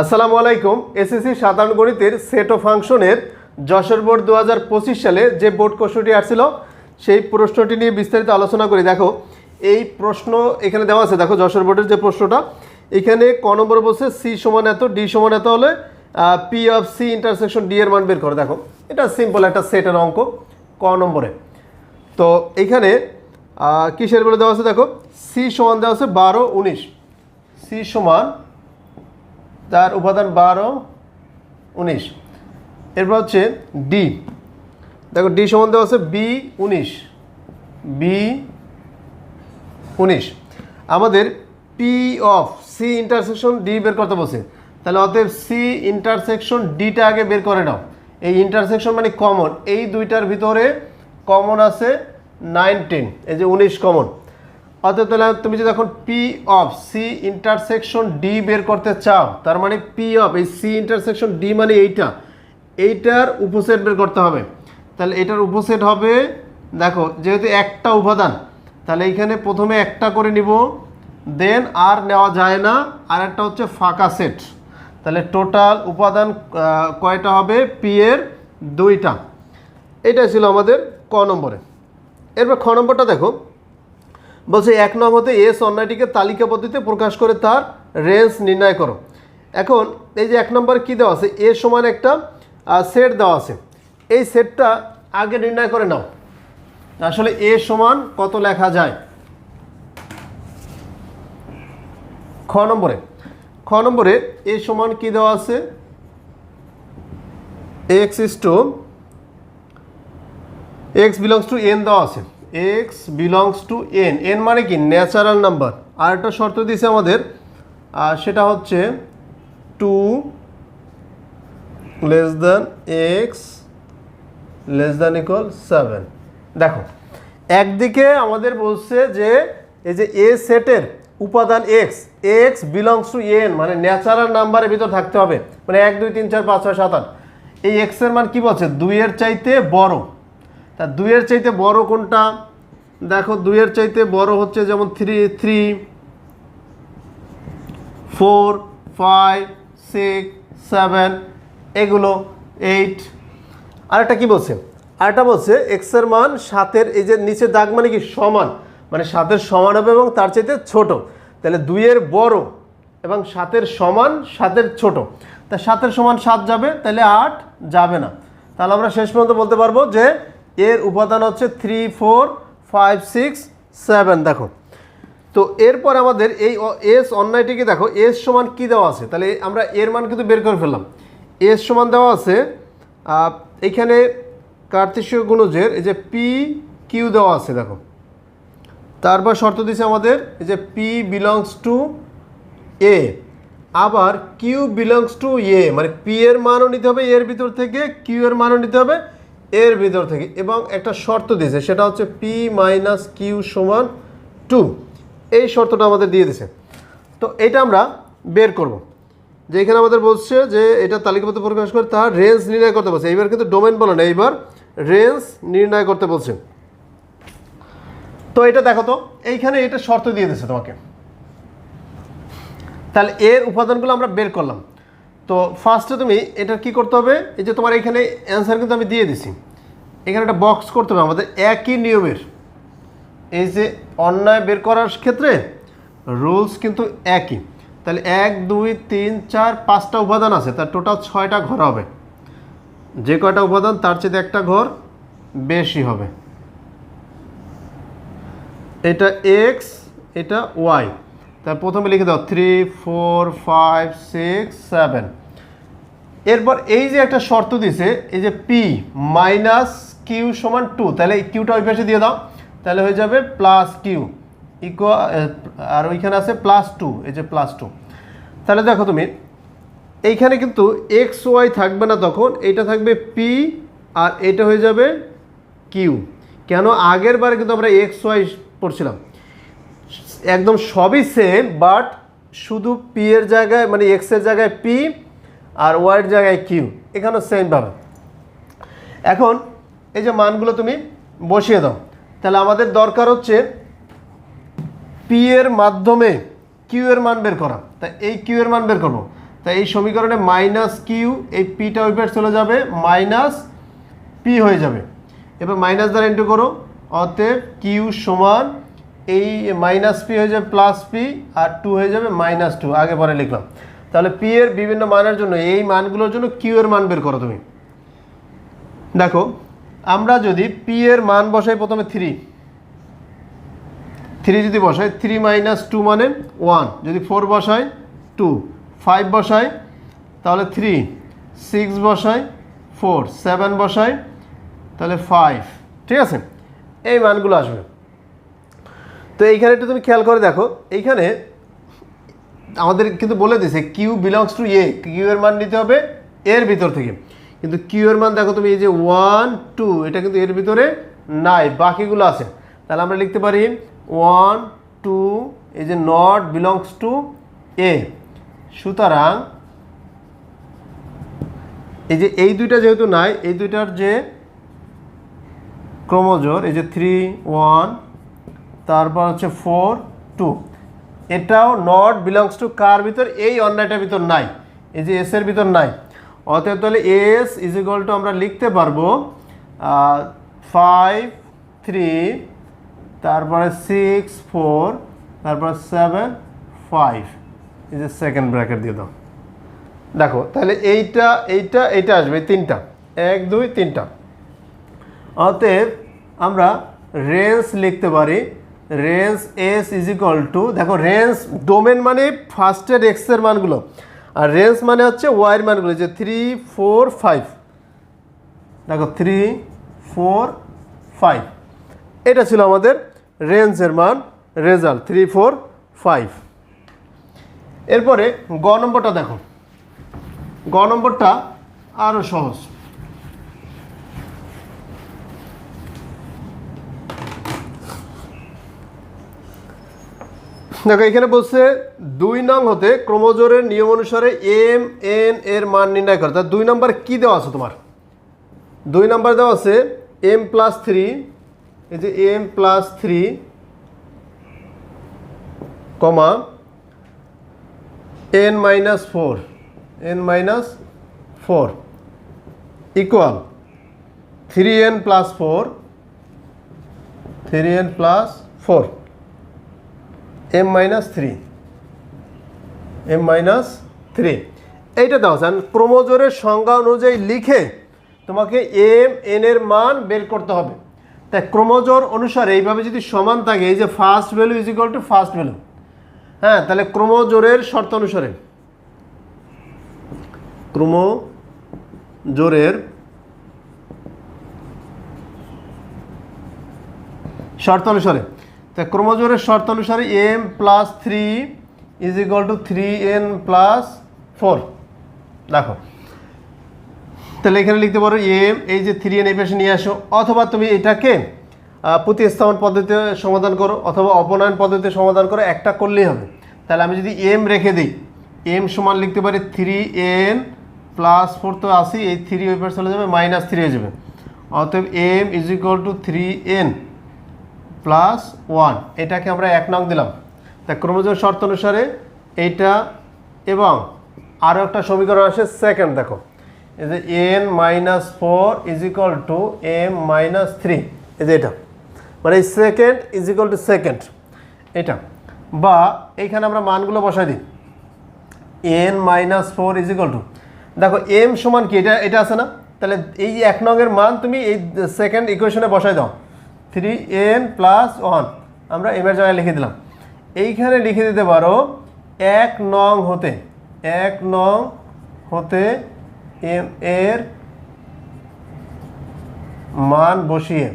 আসসালামু আলাইকুম। এসএসসি সাধারণ গণিতের সেট ও ফাংশনের যশোর বোর্ড দু হাজার পঁচিশ সালে যে বোর্ড কোশ্চনটি আসছিল সেই প্রশ্নটি নিয়ে বিস্তারিত আলোচনা করি। দেখো এই প্রশ্ন এখানে দেওয়া আছে। দেখো যশোর বোর্ডের যে প্রশ্নটা এখানে ক নম্বর বলছে সি সমান এত ডি সমান এত হলে P of C intersection D এর মান বের করো। দেখো এটা সিম্পল একটা সেটের অঙ্ক ক নম্বরে। তো এইখানে আহ, কিসের বলে দেওয়া আছে? দেখো সি সমান দেওয়া আছে বারো উনিশ। সি সমান তার উপাদান বারো, উনিশ। এরপর হচ্ছে ডি। দেখো ডি সম্বন্ধে আছে বি, উনিশ। বি, উনিশ। আমাদের P of C intersection D বের করতে বসে তাহলে অতএব সি ইন্টারসেকশন ডিটা আগে বের করে নাও। এই ইন্টারসেকশন মানে কমন এই দুইটার ভিতরে কমন আছে নাইন টেন এই যে উনিশ কমন অতএব তাহলে তুমি যদি এখন P of C intersection D বের করতে চাও, তার মানে পি অফ এই সি ইন্টারসেকশন ডি মানে এইটা। এইটার উপসেট বের করতে হবে। তাহলে এটার উপসেট হবে, দেখো, যেহেতু একটা উপাদান, তাহলে এইখানে প্রথমে একটা করে নিব দেন আর নেওয়া যায় না, আর একটা হচ্ছে ফাঁকা সেট। তাহলে টোটাল উপাদান কয়টা হবে? পি এর দুইটা। এটা ছিল আমাদের ক নম্বরে। এরপর খ নম্বরটা দেখো। বলছে, এক নং হতে এস অন্যায়টিকে তালিকা পদ্ধতিতে প্রকাশ করে তার রেঞ্জ নির্ণয় করো। এখন এই যে এক নম্বর কী দেওয়া আছে? এ সমান একটা সেট দেওয়া আছে। এই সেটটা আগে নির্ণয় করে নাও। আসলে এ সমান কত লেখা যায়? খ নম্বরে। খ নম্বরে এ সমান কি দেওয়া আছে? X is two, X belongs to N দেওয়া আছে। X belongs to N N মানে কি? ন্যাচারাল নাম্বার আর একটা শর্ত দিয়েছে আমাদের আর সেটা হচ্ছে two less than X less than equal seven দেখো, একদিকে আমাদের বলছে যে, এই যে এ সেটের উপাদান X X belongs to N মানে ন্যাচারাল নাম্বারের ভিতর থাকতে হবে। মানে এক, দুই, তিন, চার, পাঁচ, ছয়, সাত, আট। এই এক্সের মান কি বলছে? দুইয়ের চাইতে বড়। তা দুইয়ের চাইতে বড় কোনটা? দেখো, দুইয়ের চাইতে বড় হচ্ছে যেমন three three four five six seven এগুলো এইট আরেকটা কি বলছে? আরেকটা বলছে এক্সের মান সাতের, এই যে নিচে দাগ মানে কি সমান? মানে সাতের সমান হবে এবং তার চাইতে ছোট। তাহলে দুইয়ের বড় এবং সাতের সমান সাতের ছোট। তা সাতের সমান সাত যাবে, তাহলে আট যাবে না। তাহলে আমরা শেষ পর্যন্ত বলতে পারব যে এর উপাদান হচ্ছে three four five six seven দেখো। তো এরপর আমাদের এই এস অন্যায়টিকে দেখো? এস সমান কি দেওয়া আছে? তাহলে আমরা এর মান কিন্তু বের করে ফেললাম। এস সমান দেওয়া আছে আহ, এইখানে কার্তেশীয় গুণজের এই যে পি কিউ দেওয়া আছে দেখো। তারপর শর্ত দিছে আমাদের এই যে পি বিলংস টু এ আবার কিউ বিলংস টু এ মানে পি এর মানও নিতে হবে এর ভিতর থেকে কিউ এর মানও নিতে হবে এর ভিতর থেকে এবং একটা শর্ত দিয়েছে, সেটা হচ্ছে পি মাইনাস কিউ সমান টু এই শর্তটা আমাদের দিয়ে দিছে তো এটা আমরা বের করব। যে এখানে আমাদের বলছে যে এটা তালিকাবদ্ধ প্রকাশ করে তার রেঞ্জ নির্ণয় করতে বলছে। এইবার কিন্তু ডোমেন বলে না, এইবার রেঞ্জ নির্ণয় করতে বলছে। তো এটা দেখো তো, এইখানে এটা শর্ত দিয়ে দিছে তোমাকে। তাহলে এর উপাদানগুলো আমরা বের করলাম। তো ফার্স্টে তুমি এটা কি করতে হবে? এই যে তোমার এখানে অ্যান্সার কিন্তু আমি দিয়ে দিছি। এখানে একটা বক্স করতে হবে আমাদের। একই নিয়মের। এই যে অন্যায় বের করার ক্ষেত্রে রুলস কিন্তু একই। তাহলে এক, দুই, তিন, চার, পাঁচটা উপাদান আছে। তার টোটাল ছয়টা ঘর হবে। যে কয়টা উপাদান, তার চেয়ে একটা ঘর বেশি হবে। এটা এক্স এটা ওয়াই তার প্রথমে লিখে দাও three four five six seven এরপর এই যে একটা শর্ত দিছে, এই যে পি মাইনাস কিউ সমান টু তাহলে এই কিউটা ওই পাশে দিয়ে দাও, তাহলে হয়ে যাবে প্লাস কিউ ইকুয়াল আর ওইখানে আছে প্লাস টু এই যে প্লাস টু তাহলে দেখো তুমি, এইখানে কিন্তু এক্স ওয়াই থাকবে না তখন এটা থাকবে পি আর এটা হয়ে যাবে কিউ কেন? আগের বারে কিন্তু আমরা এক্স ওয়াই পড়ছিলাম। একদম সবই সেম বাট শুধু পি এর জায়গায় মানে এক্সের জায়গায় পি আর ওয়াইয়ের জায়গায় কিউ এখানেও সেমভাবে এখন এই যে মানগুলো তুমি বসিয়ে দাও। তাহলে আমাদের দরকার হচ্ছে পি এর মাধ্যমে কিউ এর মান বের করা। তা এই কিউ এর মান বের করব। তাই এই সমীকরণে মাইনাস কিউ এই পিটা ওই পাশে চলে যাবে মাইনাস পি হয়ে যাবে। এবার মাইনাস দ্বারা ইন্টু করো। অতএব কিউ সমান এই মাইনাস পি হয়ে যাবে প্লাস পি আর টু হয়ে যাবে মাইনাস টু আগে পরে লিখলাম। তাহলে পি এর বিভিন্ন মানের জন্য এই মানগুলোর জন্য কিউ এর মান বের করো তুমি। দেখো, আমরা যদি পি এর মান বসাই প্রথমে থ্রি থ্রি যদি বসাই থ্রি মাইনাস টু মানে ওয়ান যদি ফোর বসাই টু ফাইভ বসাই, তাহলে থ্রি সিক্স বসাই ফোর সেভেন বসাই, তাহলে ফাইভ ঠিক আছে? এই মানগুলো আসবে। তো এইখানে একটু তুমি খেয়াল করে দেখো, এইখানে আমাদের কিন্তু বলে দিয়েছে Q belongs to A Q এর মান নিতে হবে এর ভিতর থেকে। কিন্তু কিউ এর মান দেখো তুমি, এই যে ওয়ান টু এটা কিন্তু এর ভিতরে নাই, বাকিগুলো আছে। তাহলে আমরা লিখতে পারি ওয়ান টু এই যে নট বিলংস টু এ সুতরাং, এই যে এই দুইটা যেহেতু নাই, এই দুইটার যে ক্রমজোর এই যে থ্রি ওয়ান তারপর হচ্ছে ফোর টু এটাও নট বিলংস টু কার ভিতর? এই অন্যায়টার ভিতর নাই। এই যে এসের ভিতর নাই। অতএব তাহলে এস ইজ ইকুয়াল টু আমরা লিখতে পারব ফাইভ থ্রি তারপরে সিক্স ফোর তারপরে সেভেন ফাইভ এই যে সেকেন্ড ব্র্যাকেট দিয়ে দাও। দেখো, তাহলে এইটা এইটা এইটা আসবে তিনটা। এক, দুই, তিনটা। অতএব আমরা রেঞ্জ লিখতে পারি। Range S is equal to, দেখো রেঞ্জ ডোমেন মানে ফার্স্টের এক্সের মানগুলো, আর রেঞ্জ মানে হচ্ছে ওয়াইয়ের মানগুলো যে থ্রি ফোর ফাইভ দেখো থ্রি ফোর ফাইভ এটা ছিল আমাদের রেঞ্জের মান, রেজাল্ট থ্রি ফোর ফাইভ এরপরে গ নম্বরটা দেখো। গ নম্বরটা আরও সহজ। দেখো, এখানে বলছে দুই নং হতে ক্রমজোরের নিয়ম অনুসারে এম, এন এর মান নির্ণয় করে। তা দুই নম্বর কি দেওয়া আছে তোমার? দুই নম্বর দেওয়া আছে এম প্লাস থ্রি, এই যে M plus three comma N minus four, N minus four equal three N plus four, three N plus four. M minus three M minus three এইটা দাও স্যার ক্রোমোজোরের সংজ্ঞা অনুযায়ী লিখে তোমাকে এম এন এর মান বের করতে হবে। তাই ক্রোমোজোর অনুসারে এইভাবে যদি সমান থাকে, এই যে first value is equal to first value হ্যাঁ তাহলে ক্রোমোজোরের শর্ত অনুসারে ক্রোমোজোরের শর্ত অনুসারে তা ক্রোমোজোরের শর্ত অনুসারে M plus three is equal to three N plus four. দেখো। তাহলে এখানে লিখতে পারো এম, এই যে থ্রি এন এই পাশে নিয়ে আসো। অথবা তুমি এটাকে প্রতিস্থাপন পদ্ধতিতে সমাধান করো, অথবা অপনয়ন পদ্ধতিতে সমাধান করো, একটা করলেই হবে। তাহলে আমি যদি এম রেখে দিই, এম সমান লিখতে পারি থ্রি এন প্লাস ফোর তো আসি এই থ্রি ওই পাশে চলে যাবে, মাইনাস থ্রি হয়ে যাবে। অতএব M is equal to three N. Plus one এটাকে আমরা এক নং দিলাম। তা ক্রমজোর শর্ত অনুসারে এইটা এবং আরও একটা সমীকরণ আসে সেকেন্ড দেখো। এই যে N minus four is equal to M minus three এই যে এটা। মানে এই second is equal to second এটা। বা এইখানে আমরা মানগুলো বসাই দিই। N minus four is equal to দেখো এম সমান কি? এটা এটা আছে না? তাহলে এই এক নংয়ের মান তুমি এই সেকেন্ড ইকুয়েশনে বসাই দাও। থ্রি এন প্লাস ওয়ান আমরা এবার জায়গায় লিখে দিলাম। এইখানে লিখে দিতে পারো, এক নং হতে, এক নং হতে এম এর মান বসিয়ে।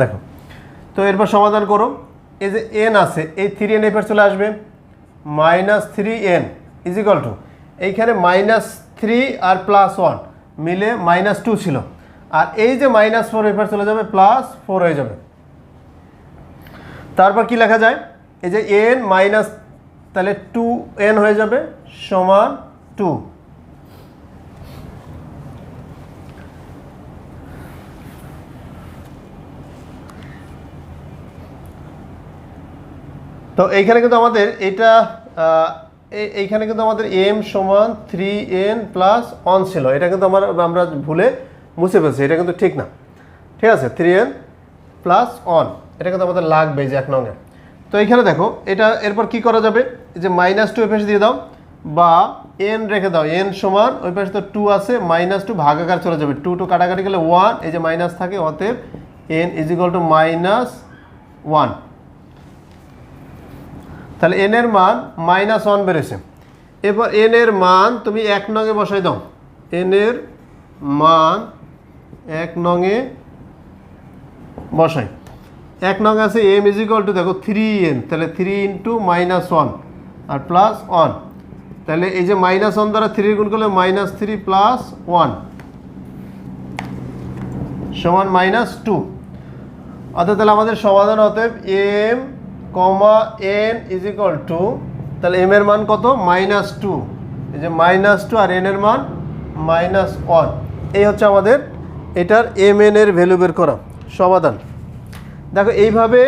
দেখো, তো এরপর সমাধান করো। এই যে এন আছে, এই থ্রি এন এরপর চলে আসবে। Minus three N is equal to এইখানে মাইনাস থ্রি আর প্লাস ওয়ান মিলে মাইনাস টু ছিল। আর এই যে মাইনাস ফোর এরপর চলে যাবে প্লাস ফোর হয়ে যাবে। তারপর কি লেখা যায়? এই যে এন মাইনাস তাহলে টু এন হয়ে যাবে সমান টু তো এইখানে কিন্তু আমাদের এটা এই- এইখানে কিন্তু আমাদের এম সমান থ্রি এন প্লাস অন ছিল। এটা কিন্তু আমরা ভুলে মুছে ফেলছি, এটা কিন্তু ঠিক না। ঠিক আছে থ্রি এন প্লাস অন এটা কিন্তু আমাদের লাগবে যে এক নঙে তো এইখানে দেখো, এটা এরপর কি করা যাবে? যে মাইনাস টু পাশে দিয়ে দাও, বা এন রেখে দাও এন সমান, ওই পাশে তো টু আছে মাইনাস টু ভাগাকার চলে যাবে। টু টু কাটাকাটি গেলে ওয়ান এই যে মাইনাস থাকে অতএব N is equal to minus one তাহলে এন এর মান মাইনাস ওয়ান বেড়েছে। এরপর এন এর মান তুমি এক নঙে বসাই দাও। এন এর মান এক নঙে বসাই। এক নং আছে এম ইজ ইকাল টু দেখো থ্রি এন তাহলে থ্রি ইন্টু মাইনাস ওয়ান আর প্লাস ওয়ান তাহলে এই যে মাইনাস ওয়ান দ্বারা থ্রি গুণ করলে মাইনাস থ্রি প্লাস ওয়ান সমান মাইনাস টু অর্থাৎ তাহলে আমাদের সমাধান অতএব M comma N is equal to তাহলে এম এর মান কত? মাইনাস টু এই যে মাইনাস টু আর এন এর মান মাইনাস ওয়ান এই হচ্ছে আমাদের এটার এম এন এর ভ্যালু বের করা। সমাধান। দেখো, এইভাবে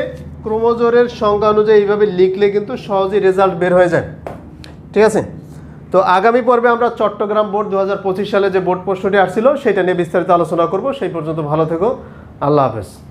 ক্রোমোজোরের সংখ্যা অনুযায়ী এইভাবে লিখলে কিন্তু সহজেই রেজাল্ট বের হয়ে যায়। ঠিক আছে? তো আগামী পর্বে আমরা চট্টগ্রাম বোর্ড দু হাজার পঁচিশ সালে যে বোর্ড প্রশ্নটি আসছিল, সেটা নিয়ে বিস্তারিত আলোচনা করব। সেই পর্যন্ত ভালো থেকো। আল্লাহ হাফেজ।